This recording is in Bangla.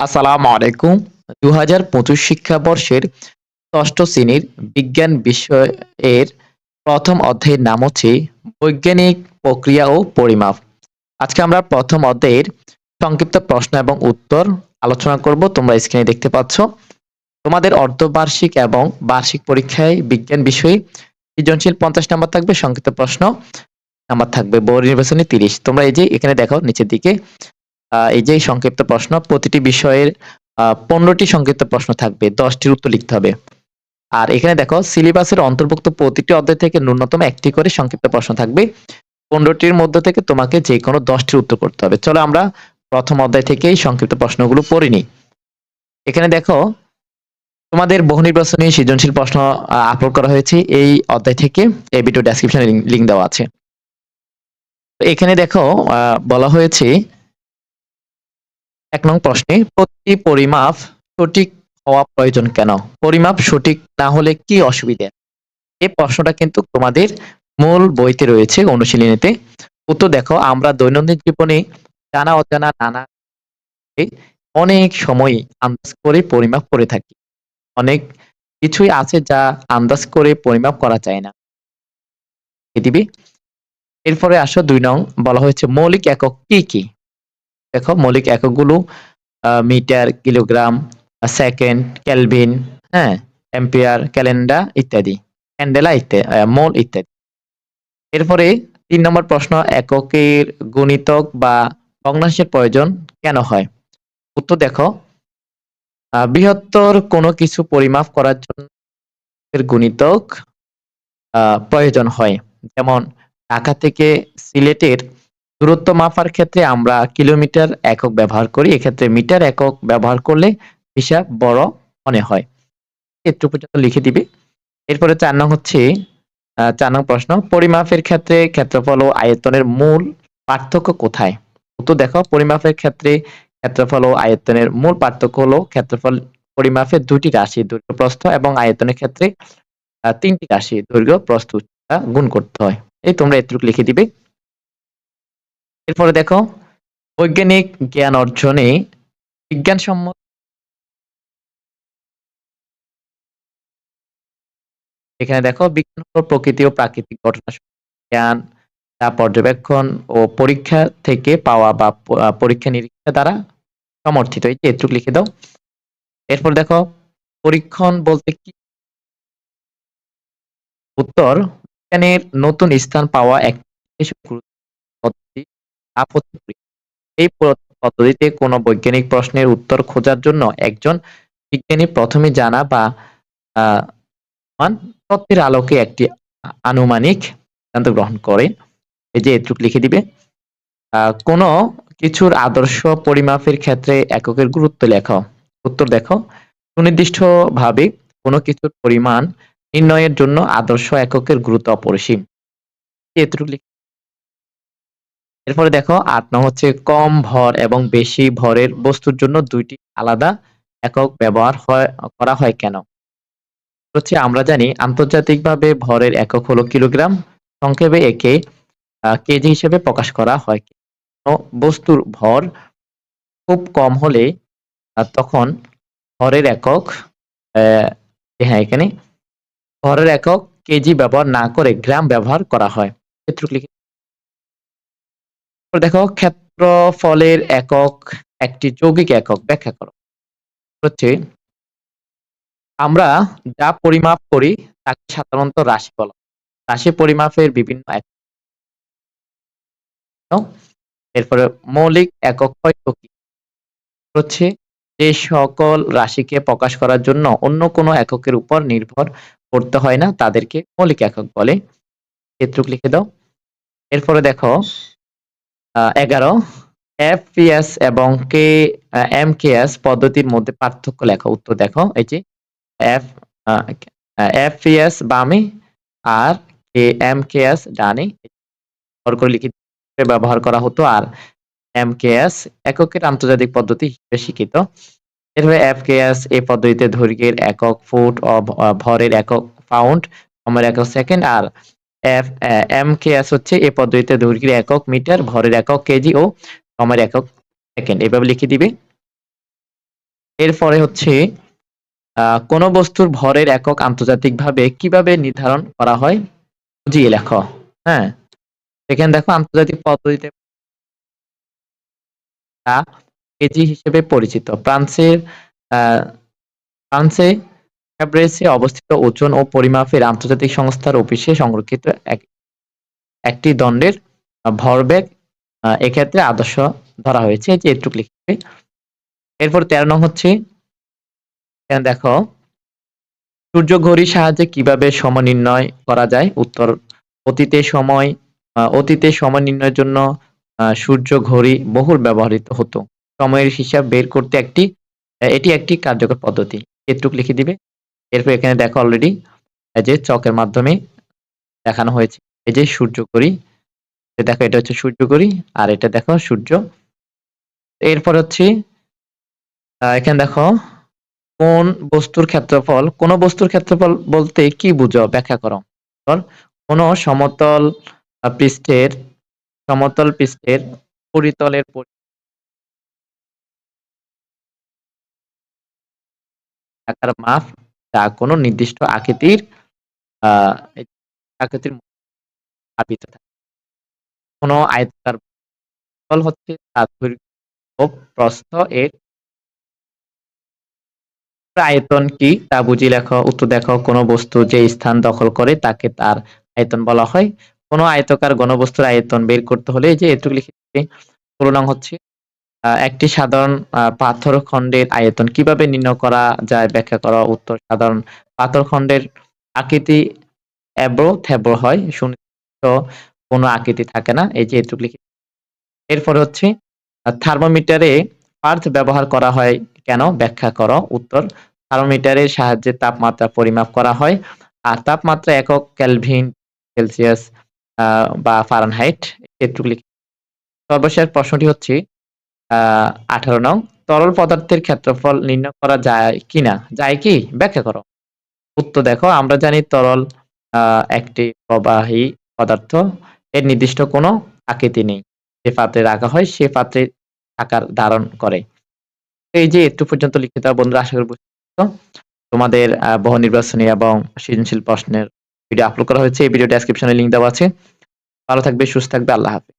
আসসালামু আলাইকুম। দু হাজার পঁচিশ শিক্ষাবর্ষের ষষ্ঠ শ্রেণির বিজ্ঞান বিষয়ের প্রথম অধ্যায়ের নাম হচ্ছে বৈজ্ঞানিক প্রক্রিয়া ও পরিমাপ। আজকে আমরা প্রথম অধ্যায়ের সংক্ষিপ্ত প্রশ্ন এবং উত্তর আলোচনা করব। তোমরা স্ক্রিনে দেখতে পাচ্ছ। তোমাদের অর্ধবার্ষিক এবং বার্ষিক পরীক্ষায় বিজ্ঞান বিষয়ে সৃজনশীল পঞ্চাশ নাম্বার থাকবে, সংক্ষিপ্ত প্রশ্ন নাম্বার থাকবে বহু নির্বাচনী তিরিশ। তোমরা এই যে এখানে দেখো, নিচের দিকে এই যে সংক্ষিপ্ত প্রশ্ন, প্রতিটি বিষয়ের পনেরোটি সংক্ষিপ্ত প্রশ্ন থাকবে, দশটির উত্তর লিখতে হবে। আর এখানে দেখো, সিলেবাসের অন্তর্ভুক্ত প্রতিটি অধ্যায় থেকে ন্যূনতম একটি করে সংক্ষিপ্ত প্রশ্ন থাকবে। পনেরোটির মধ্যে থেকে তোমাকে যে কোনো দশটির উত্তর করতে হবে। চলো আমরা প্রথম অধ্যায় থেকেই সংক্ষিপ্ত প্রশ্নগুলো পড়ে নিই। এখানে দেখো, তোমাদের বহু নির্বাচনী সৃজনশীল প্রশ্ন আপলোড করা হয়েছে। এই অধ্যায় থেকে এই ভিডিও ডেসক্রিপশনে লিঙ্ক দেওয়া আছে। এখানে দেখো বলা হয়েছে এক নং প্রশ্নে, প্রতি পরিমাপ সঠিক হওয়া প্রয়োজন কেন? পরিমাপ সঠিক না হলে কি অসুবিধা? এই প্রশ্নটা কিন্তু তোমাদের মূল বইতে রয়েছে অনুশীলনীতে। উত্তর দেখো, আমরা দৈনন্দিন জীবনে জানা, অজানা, নানা অনেক সময় আন্দাজ করে পরিমাপ করে থাকি। অনেক কিছুই আছে যা আন্দাজ করে পরিমাপ করা যায় না। দিবি। এরপরে আসো দুই নং, বলা হয়েছে, মৌলিক একক কি কি? দেখো, মৌলিক এককগুলো মিটার, কিলোগ্রাম সেকেন্ড, কেলভিন হ্যাঁ এম্পিয়ার ক্যালেন্ডার ইত্যাদি, ক্যান্ডেলা ইত্যাদি মোল ইত্যাদি। এরপরে তিন নম্বর প্রশ্ন, এককের গুণিতক বা ভগ্নাংশের প্রয়োজন কেন হয়? উত্তর দেখো বৃহত্তর কোনো কিছু পরিমাপ করার জন্য গুণিতক প্রয়োজন হয়। যেমন, ঢাকা থেকে সিলেটের দূরত্ব মাপার ক্ষেত্রে আমরা কিলোমিটার একক ব্যবহার করি। এক্ষেত্রে মিটার একক ব্যবহার করলে হিসাব বড় মনে হয়। একটু পর্যন্ত লিখে দিবে। এরপরে চার নং হচ্ছে চার নং প্রশ্ন, পরিমাপের ক্ষেত্রে ক্ষেত্রফল ও আয়তনের মূল পার্থক্য কোথায়? তো দেখো, পরিমাপের ক্ষেত্রে ক্ষেত্রফল ও আয়তনের মূল পার্থক্য হলো ক্ষেত্রফল পরিমাপের দুটি রাশি, দৈর্ঘ্য প্রস্থ এবং আয়তনের ক্ষেত্রে তিনটি রাশি, দৈর্ঘ্য প্রস্থ গুণ করতে হয়। এই তোমরা এতটুকু লিখে দিবে। এরপরে দেখো, বৈজ্ঞানিক জ্ঞান অর্জনে বিজ্ঞানসম্মত এখানে দেখো, বিজ্ঞান প্রকৃতি ও প্রাকৃতিক ঘটনা জ্ঞান যা পর্যবেক্ষণ ও পরীক্ষা থেকে পাওয়া বা পরীক্ষা নিরীক্ষা দ্বারা সমর্থিত। এই যে এটুকু লিখে দাও। এরপর দেখো, পরীক্ষণ বলতে কি? উত্তর, বিজ্ঞানের নতুন স্থান পাওয়া এক বিশেষ আপত্তি। এই পদ্ধতিতে কোনো বৈজ্ঞানিক প্রশ্নের উত্তর খোঁজার জন্য একজন বিজ্ঞানী প্রথমে জানা বা তথ্যের আলোকে একটি আনুমানিক সিদ্ধান্ত গ্রহণ করে। এই যে এটুকু লিখে দিবে। কোনো কিছুর আদর্শ পরিমাপের ক্ষেত্রে এককের গুরুত্ব লেখো। উত্তর দেখো। সুনির্দিষ্ট ভাবে কোনো কিছুর পরিমাণ নির্ণয়ের জন্য আদর্শ এককের গুরুত্ব অপরিসীম। লিখে এরপরে দেখো আট নং হচ্ছে কম ভর এবং বেশি ভরের বস্তুর জন্য দুইটি আলাদা একক ব্যবহার হয়, করা হয় কেন? হচ্ছে আমরা জানি আন্তর্জাতিকভাবে ভরের একক হলো কিলোগ্রাম, সংক্ষেপে একে কেজি হিসেবে প্রকাশ করা হয় বস্তুর ভর খুব কম হলে তখন ভরের একক হ্যাঁ এখানে ভরের একক কেজি ব্যবহার না করে গ্রাম ব্যবহার করা হয়। দেখো ক্ষেত্রফলের একক, একটি যৌগিক একক ব্যাখ্যা করো। হচ্ছে আমরা যা পরিমাপ করি তাকে সাধারণত রাশি বলা রাশি পরিমাপের বিভিন্ন এরপরে মৌলিক একক হয়তো কি? হচ্ছে যে সকল রাশিকে প্রকাশ করার জন্য অন্য কোনো এককের উপর নির্ভর করতে হয় না, তাদেরকে মৌলিক একক বলে। এটুকু লিখে দাও। এরপরে দেখো এগারো এফপিএস এবং কে এম কে এস পদ্ধতির মধ্যে পার্থক্য লেখা। উত্তর দেখো, এই যে এফ এফপিএস বামে আর কে এম কে এস ডানে। করে লিখিত ব্যবহার করা হতো। আর এম কে এস এককের আন্তর্জাতিক পদ্ধতি হিসেবে স্বীকৃত কে এস এই পদ্ধতিতে দৈর্ঘ্যের একক ফুট ভরের একক পাউন্ড, সময়ের একক সেকেন্ড আর এফ হচ্ছে এই পদ্ধতিতে দৈর্ঘ্যের একক মিটার ভরের একক কেজি ও সময়ের একক সেকেন্ড এভাবে লিখে দিবে। এরপরে হচ্ছে কোন বস্তুর ভরের একক আন্তর্জাতিকভাবে কীভাবে নির্ধারণ করা হয়? বুঝিয়ে লেখো। হ্যাঁ। এখানে দেখো আন্তর্জাতিক পদ্ধতিতে কেজি হিসেবে পরিচিত। ফ্রান্সের আহ, ফ্রান্সে ফ্যাব্রেসে অবস্থিত ওজন ও পরিমাপের আন্তর্জাতিক সংস্থার অফিসে সংরক্ষিত এক- একটি দণ্ডের ভরবেগ এক্ষেত্রে আদর্শ ধরা হয়েছে যে একটু লিখবে এরপর তেরো নং হচ্ছে দেখো, সূর্য ঘড়ির সাহায্যে কীভাবে সময় নির্ণয় করা যায়? উত্তর, অতীতে সময় অতীতে সময় নির্ণয়ের জন্য সূর্য ঘড়ি বহুল ব্যবহৃত হতো। সময়ের হিসাব বের করতে একটি, এটি একটি কার্যকর পদ্ধতি। এটুক লিখে দিবে। এরপর এখানে দেখো অলরেডি এই যে চকের মাধ্যমে দেখানো হয়েছে। এই যে সূর্য এই দেখো এটা হচ্ছে সূর্য ঘড়ি আর এটা দেখো সূর্য। এরপর হচ্ছে এখানে দেখো কোন বস্তুর ক্ষেত্রফল, কোন বস্তুর ক্ষেত্রফল বলতে কি বুঝো? ব্যাখ্যা করো। কোন সমতল পৃষ্ঠের সমতল পৃষ্ঠের পরিতলের পরি- আকার মাপ যা কোনো নির্দিষ্ট আকৃতির আকৃতির আবৃত থাকে। কোন আয়তাকার বল হচ্ছে তার ও প্রস্থ এর আয়তন কি তা বুঝিয়ে লেখো, উত্তর দেখো। কোনো বস্তু যে স্থান দখল করে তাকে তার আয়তন বলা হয়। কোনো আয়তকার ঘনবস্তুর আয়তন বের করতে হলে যে এটুকু লিখে ষোলো নং হচ্ছে একটি সাধারণ পাথর খণ্ডের আয়তন কীভাবে নির্ণয় করা যায়? ব্যাখ্যা করা উত্তর, সাধারণ পাথর খণ্ডের আকৃতি এব্রো থেব্রো হয় কোনো আকৃতি থাকে না। এই যে এটুকু লিখে এরপর হচ্ছে থার্মোমিটারে পার্থ ব্যবহার করা হয় কেন? ব্যাখ্যা করো, উত্তর থার্মোমিটারের সাহায্যে তাপমাত্রা পরিমাপ করা হয়, আর তাপমাত্রা একক ক্যালভিন সেলসিয়াস বা ফারেনহাইট, এটুকু লিখে। সর্বশেষ প্রশ্নটি হচ্ছে আঠারো নং, তরল পদার্থের ক্ষেত্রফল নির্ণয় করা যায় কিনা? যায় কি? ব্যাখ্যা করো। উত্তর দেখো, আমরা জানি তরল একটি প্রবাহী পদার্থ, এর নির্দিষ্ট কোনো আকৃতি নেই। যে পাত্রে রাখা হয়, সে পাত্রে আকার ধারণ করে। এই যে একটু পর্যন্ত লিখিত, বন্ধুরা, আশা করি বুঝতে তোমাদের বহু নির্বাচনী এবং সৃজনশীল প্রশ্নের ভিডিও আপলোড করা হয়েছে। এই ভিডিও ডেসক্রিপশনে লিঙ্ক দেওয়া আছে। ভালো থাকবে, সুস্থ থাকবে, আল্লাহ হাফেজ।